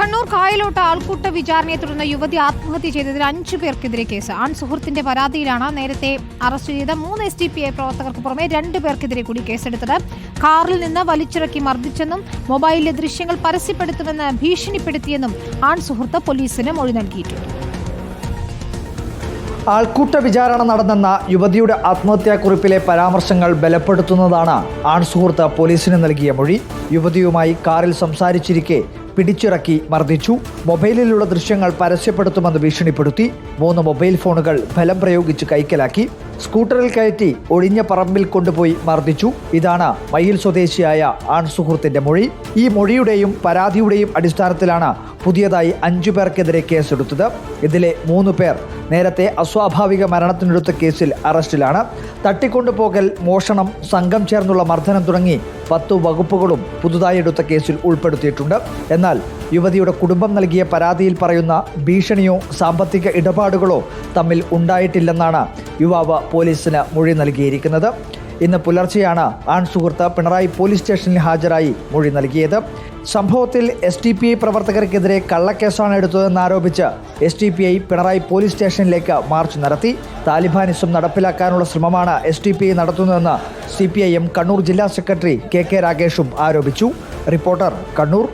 കണ്ണൂർ കായലോട്ട് ആൾക്കൂട്ട വിചാരണയെ തുടർന്ന് യുവതി ആത്മഹത്യ ചെയ്തതിൽ അഞ്ചു പേർക്കെതിരെ കേസ്. ആൺ സുഹൃത്തിന്റെ പരാതിയിലാണ് നേരത്തെ അറസ്റ്റ് ചെയ്ത മൂന്ന് എസ് ഡി പി ഐ പ്രവർത്തകർക്ക് പുറമെ രണ്ടു പേർക്കെതിരെ കൂടി കേസെടുത്തത്. കാറിൽ നിന്ന് വലിച്ചിറക്കി മർദ്ദിച്ചെന്നും മൊബൈലിലെ ദൃശ്യങ്ങൾ പരസ്യപ്പെടുത്തുമെന്ന് ഭീഷണിപ്പെടുത്തിയെന്നും ആൺ സുഹൃത്ത് പോലീസിന് മൊഴി നൽകിയിട്ടുണ്ട്. ആൾക്കൂട്ട വിചാരണ നടന്നെന്ന യുവതിയുടെ ആത്മഹത്യാക്കുറിപ്പിലെ പരാമർശങ്ങൾ ബലപ്പെടുത്തുന്നതാണ് ആൺസുഹൃത്ത് പോലീസിന് നൽകിയ മൊഴി. യുവതിയുമായി കാറിൽ സംസാരിച്ചിരിക്കെ പിടിച്ചിറക്കി മർദ്ദിച്ചു. മൊബൈലിലുള്ള ദൃശ്യങ്ങൾ പരസ്യപ്പെടുത്തുമെന്ന് ഭീഷണിപ്പെടുത്തി. മൂന്ന് മൊബൈൽ ഫോണുകൾ ഫലം പ്രയോഗിച്ച് കൈക്കലാക്കി. സ്കൂട്ടറിൽ കയറ്റി ഒഴിഞ്ഞ പറമ്പിൽ കൊണ്ടുപോയി മർദ്ദിച്ചു. ഇതാണ് മയിൽ സ്വദേശിയായ ആൺസുഹൃത്തിന്റെ മൊഴി. ഈ മൊഴിയുടെയും പരാതിയുടെയും അടിസ്ഥാനത്തിലാണ് പുതിയതായി അഞ്ചു പേർക്കെതിരെ കേസെടുത്തത്. ഇതിലെ മൂന്ന് പേർ നേരത്തെ അസ്വാഭാവിക മരണത്തിനെടുത്ത കേസിൽ അറസ്റ്റിലാണ്. തട്ടിക്കൊണ്ടുപോകൽ മോഷണം സംഘം ചേർന്നുള്ള മർദ്ദനം തുടങ്ങി പത്തു വകുപ്പുകളും പുതുതായി എടുത്ത കേസിൽ ഉൾപ്പെടുത്തിയിട്ടുണ്ട്. എന്നാൽ യുവതിയുടെ കുടുംബം നൽകിയ പരാതിയിൽ പറയുന്ന ഭീഷണിയോ സാമ്പത്തിക ഇടപാടുകളോ തമ്മിൽ ഉണ്ടായിട്ടില്ലെന്നാണ് യുവാവ് പോലീസിന് മൊഴി നൽകിയിരിക്കുന്നത്. ഇന്ന് പുലർച്ചെയാണ് ആൺ സുഹൃത്ത് പിണറായി പോലീസ് സ്റ്റേഷനിൽ ഹാജരായി മൊഴി നൽകിയത്. സംഭവത്തിൽ എസ് ടി പി ഐ പ്രവർത്തകർക്കെതിരെ കള്ളക്കേസാണ് എടുത്തതെന്നാരോപിച്ച് S D P I Pinarayi police സ്റ്റേഷനിലേക്ക് മാർച്ച് നടത്തി. താലിബാനിസം നടപ്പിലാക്കാനുള്ള ശ്രമമാണ് എസ് ടി പി ഐ നടത്തുന്നതെന്ന് C P I M Kannur ജില്ലാ സെക്രട്ടറി കെ കെ രാഗേഷും ആരോപിച്ചു. റിപ്പോർട്ടർ കണ്ണൂർ.